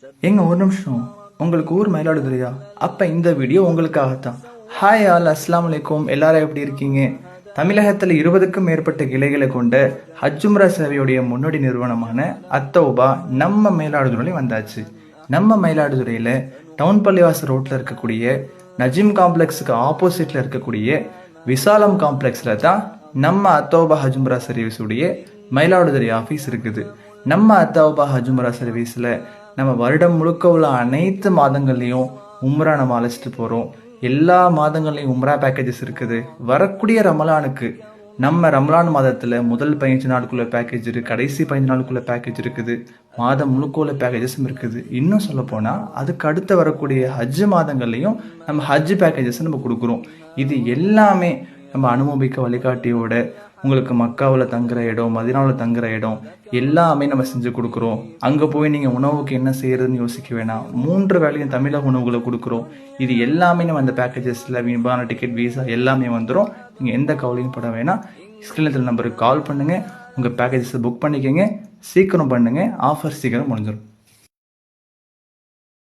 எங்க ஒரு நிமிஷம். உங்களுக்கு ஊர் மயிலாடுதுறையா? அப்ப இந்த வீடியோ உங்களுக்காகத்தான். ஹாய் ஆல் அஸ்லாம் அலைக்கும். எல்லாரும் எப்படி இருக்கீங்க? தமிழகத்தில் இருபதுக்கும் மேற்பட்ட கிளைகளை கொண்ட ஹஜ்ஜும்ரா சேவையுடைய முன்னோடி நிறுவனமான அத்தௌபா நம்ம மயிலாடுதுறை வந்தாச்சு. நம்ம மயிலாடுதுறையில டவுன் பள்ளிவாசல் ரோட்ல இருக்கக்கூடிய நஜீம் காம்ப்ளெக்ஸுக்கு ஆப்போசிட்ல இருக்கக்கூடிய விசாலம் காம்ப்ளெக்ஸில் தான் நம்ம அத்தௌபா ஹஜ்முரா சர்வீஸுடைய மயிலாடுதுறை ஆஃபீஸ் இருக்குது. நம்ம அத்தோபா ஹஜ்முரா சர்வீஸில் நம்ம வருடம் முழுக்க உள்ள அனைத்து மாதங்கள்லையும் உம்ரா நம்ம அழைச்சிட்டு போகிறோம் எல்லா மாதங்கள்லையும் உம்ரா பேக்கேஜஸ் இருக்குது. வரக்கூடிய ரமலானுக்கு நம்ம ரமலான் மாதத்தில் முதல் பதினஞ்சு நாளுக்குள்ள பேக்கேஜ் இருக்குது கடைசி பதினஞ்சு நாளுக்குள்ள பேக்கேஜ் இருக்குது. மாதம் முழுக்க உள்ள பேக்கேஜஸும் இருக்குது. இன்னும் சொல்ல போனால் அதுக்கு அடுத்து வரக்கூடிய ஹஜ் மாதங்கள்லையும் நம்ம ஹஜ் பேக்கேஜஸ் நம்ம கொடுக்குறோம். இது எல்லாமே நம்ம அனுபவிக்க வழிகாட்டியோட உங்களுக்கு மக்காவில் தங்குற இடம் மதினாவில் தங்குற இடம் எல்லாமே நம்ம செஞ்சு கொடுக்குறோம். அங்கே போய் நீங்கள் உணவுக்கு என்ன செய்யறதுன்னு யோசிக்க வேணாம். மூன்று வேலையும் தமிழக உணவுகளை கொடுக்குறோம். இது எல்லாமே நம்ம அந்த பேக்கேஜஸில் விமான டிக்கெட் வீசா எல்லாமே வந்துடும் நீங்கள் எந்த கவலையும் பட வேணாம். ஸ்கிரீனில் நம்பருக்கு கால் பண்ணுங்கள் உங்கள் பேக்கேஜஸை புக் பண்ணிக்கோங்க. சீக்கிரம் பண்ணுங்கள் ஆஃபர் சீக்கிரம் முடிஞ்சிடும்